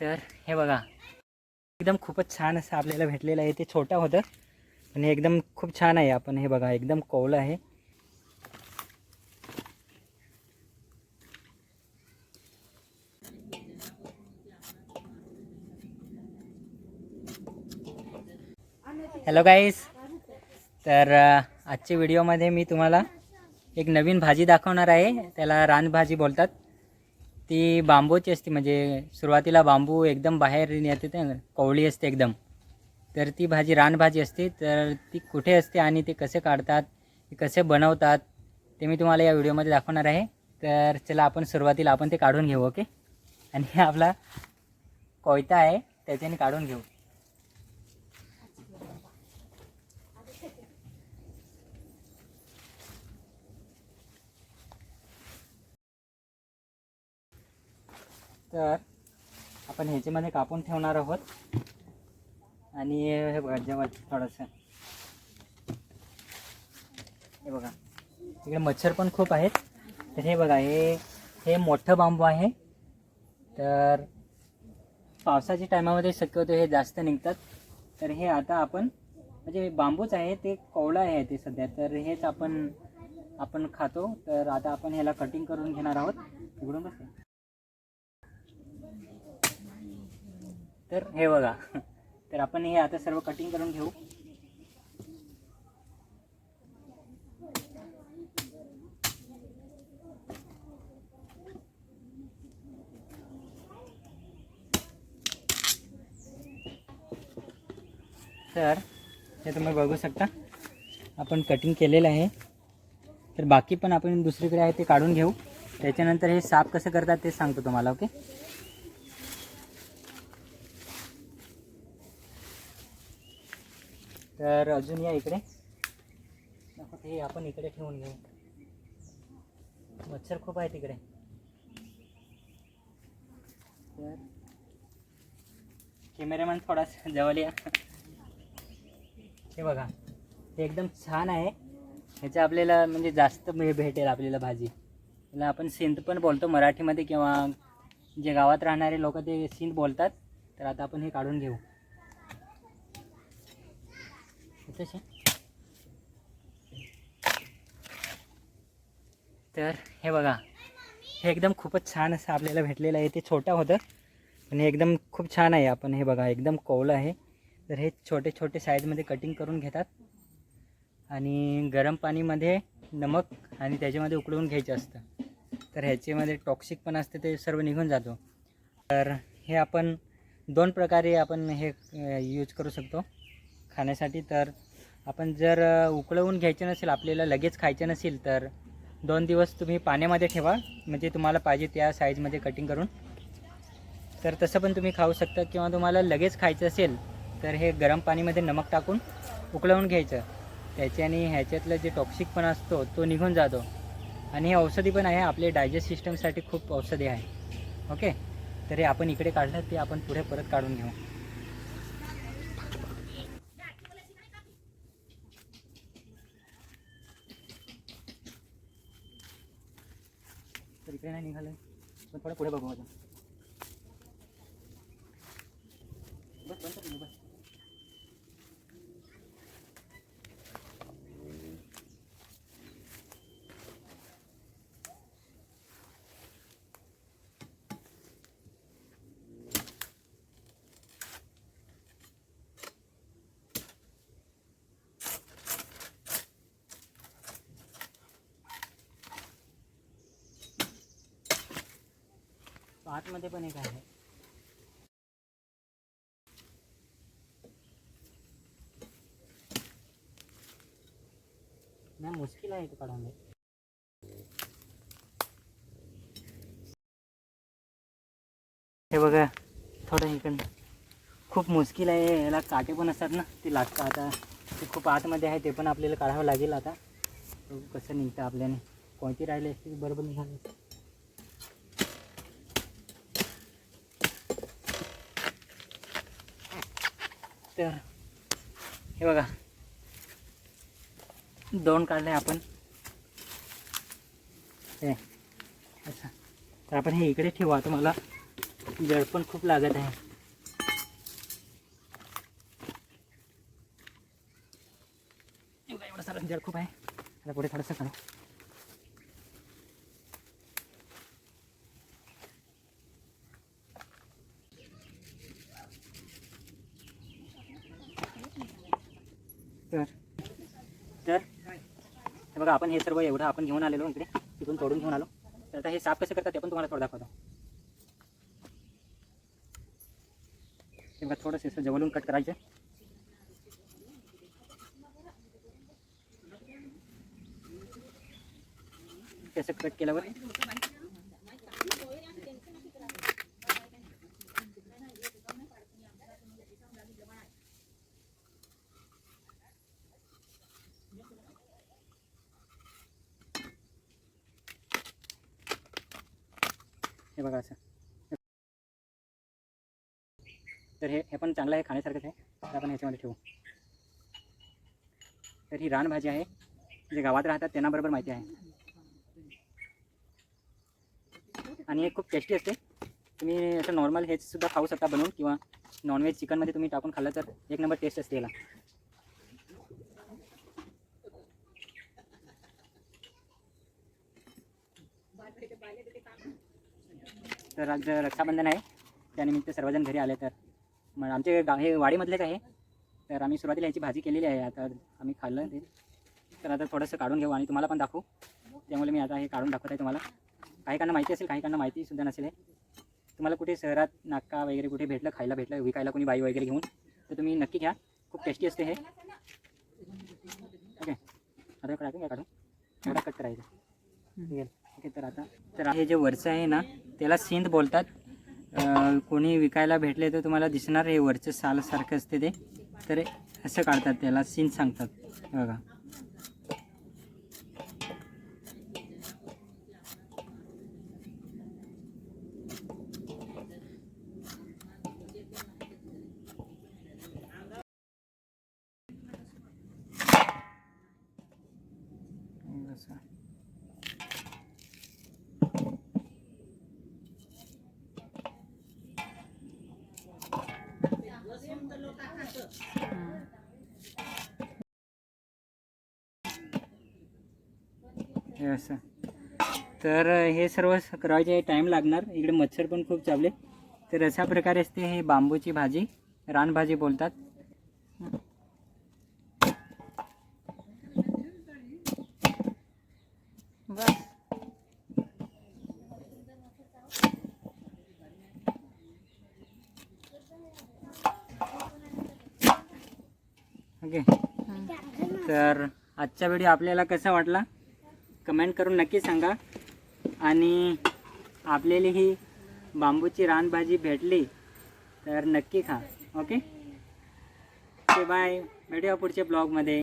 तर हे बघा एकदम खूपच छान असं आपल्याला भेटलेलं आहे. ते छोटं होतं पण हे एकदम खूप छान आहे. आपण हे बघा एकदम कौलं आहे. हॅलो गाईस तर आजच्या व्हिडिओमध्ये मी तुम्हाला एक नवीन भाजी दाखवणार आहे. त्याला रानभाजी बोलतात. ती बांबूची असते म्हणजे सुरुवातीला बांबू एकदम बाहेर येते ते कवळी असते एकदम. तर ती भाजी रानभाजी असते तर ती कुठे असते आणि ते कसे काढतात ते कसे बनवतात ते मी तुम्हाला या व्हिडिओमध्ये दाखवणार आहे. तर चला आपण सुरुवातीला आपण ते काढून घेऊ ओके? आणि आपला कोयता आहे त्याच्याने काढून घेऊ. तर आपण ह्याच्यामध्ये कापून ठेवणार आहोत. आणि हे बघा जेव्हा थोडंसं हे बघा इकडे मच्छर पण खूप आहेत. तर हे बघा हे हे मोठं बांबू आहे. तर पावसाच्या टायमामध्ये शक्यतो हे जास्त निघतात. तर हे आता आपण म्हणजे बांबूच आहे ते कवळं आहे ते सध्या. तर हेच आपण आपण खातो. तर आता आपण ह्याला कटिंग करून घेणार आहोत. इकडून बस तर हे बघा. तर आपण हे आता सर्व कटिंग करून घेऊ. तर हे तुम्ही बघू शकता. आपण कटिंग केलेलं आहे. तर बाकी पण आपण दुसरीकडे आहे ते काढून घेऊ. त्याच्यानंतर हे साफ कसं करतात ते सांगतो तुम्हाला ओके? तर अजून या इकडे. हे आपण इकडे ठेवून घेऊ. मच्छर खूप आहे तिकडे तर कॅमेरामॅन थोडासा जवळ या. हे बघा हे एकदम छान आहे. ह्याचं आपल्याला म्हणजे जास्त भे- भेटेल आपल्याला भाजी. त्याला आपण सिंध पण बोलतो मराठीमध्ये किंवा जे गावात राहणारे लोक ते सिंध बोलतात. तर आता आपण हे काढून घेऊ. तसे. तर हे बघा हे एकदम खूपच छान असं आपल्याला भेटलेलं आहे. ते छोटं होतं पण हे एकदम खूप छान आहे. आपण हे बघा एकदम कौलं आहे. तर हे छोटे छोटे साईजमध्ये कटिंग करून घेतात. आणि गरम पाणीमध्ये नमक आणि त्याच्यामध्ये उकळवून घ्यायचं असतं. तर ह्याच्यामध्ये टॉक्सिक पण असते ते सर्व निघून जातो. तर हे आपण दोन प्रकारे आपण हे यूज करू शकतो. खाण्यासाठी तर आपण जर उकळवून घ्यायचे नसेल आपल्याला लगेच खायचे नसेल तर दोन दिवस तुम्ही पाण्यामध्ये ठेवा. म्हणजे तुम्हाला पाहिजे त्या साईजमध्ये कटिंग करून. तर तसं पण तुम्ही खाऊ शकता किंवा तुम्हाला लगेच खायचं असेल तर हे गरम पाणीमध्ये नमक टाकून उकळवून घ्यायचं. त्याच्याने ह्याच्यातलं जे टॉक्सिकपणा असतो तो निघून जातो. आणि हे औषधी पण आहे आपले डायजेस्ट सिस्टमसाठी खूप औषधी आहे. ओके तर हे आपण इकडे काढलं ते आपण पुढे परत काढून घेऊ. तर इकडे नाही निघालं पण थोडं पुढे बघू अजून आतमध्ये पण एक आहे. नाही मुश्किल आहे ते काढून हे बघा थोडं इकडं. खूप मुश्किल आहे याला काटे पण असतात ना ते लागतं आता. ते खूप आतमध्ये आहे ते पण आपल्याला काढावं लागेल आता. कसं निघतं आपल्याने. कोणती राहिली असते बरोबर निघाली. तर हे बघा. दोन काढले आपण. हे. अच्छा. तर आपण हे इकडे ठेवू. आता मला जड पण खूप लागत आहे. एवढा सारा जड खूप आहे. आता पुढे थोडंसं करू तर तर हे बघा आपण हे सर्व एवढं आपण घेऊन आलेलो इकडे तिथून तोडून घेऊन आलो. तर आता हे साफ कसं करतात ते पण तुम्हाला थोडं दाखवतो. ते बघा थोडंसं असं जवळून कट करायचं. कसं कट केल्यावर हे बघा असं. तर हे हे पण चांगलं आहे खाण्यासारखंच आहे. तर आपण ह्याच्यामध्ये ठेवू. तर ही रानभाजी आहे. जे गावात राहतात त्यांना बरोबर माहिती आहे. आणि हे खूप टेस्टी असते. तुम्ही असं नॉर्मल हेच सुद्धा खाऊ शकता बनवून किंवा नॉनव्हेज चिकनमध्ये तुम्ही टाकून खाल्लं तर एक नंबर टेस्ट असते याला. तर आज रक्षाबंधन आहे. त्यानिमित्त सर्वजण घरी आले तर. मग आमचे गाव हे वाडीमधलेच आहे. तर आम्ही सुरुवातीला याची भाजी केलेली आहे. आता आम्ही खाल्लं ते. तर आता थोडंसं काढून घेऊ आणि तुम्हाला पण दाखवू. त्यामुळे मी आता हे काढून दाखवत आहे तुम्हाला. काहीकांना माहिती असेल काहीकांना माहितीसुद्धा नसेल आहे. तुम्हाला कुठे शहरात नाका वगैरे कुठे भेटलं खायला भेटलं विकायला कोणी बाई वगैरे घेऊन तर तुम्ही नक्की घ्या. खूप टेस्टी असते हे. ओके आता काढून घ्या काढून. कट करायचं. ठीक आहे तर आता तर हे जे वरचं आहे ना त्याला सिंध बोलतात. कोणी विकायला भेटले तर तुम्हाला दिसणार हे वरचं सालसारखं असते ते. तर असं काढतात त्याला सिंध सांगतात. हे बघा. असं. हे असं. तर हे सर्व करायचे टाईम लागणार इकडे मच्छर पण खूप चावले. तर अशा प्रकारे असते हे बांबूची भाजी रानभाजी बोलतात. बस. ओके. तर आजचा व्हिडिओ आपल्याला कसा वाटला? कमेंट करून नक्की सांगा. आणि आपल्याला ही बांबूची रानभाजी भेटली तर नक्की खा. ओके? बाय भेटूया पुढच्या ब्लॉगमध्ये.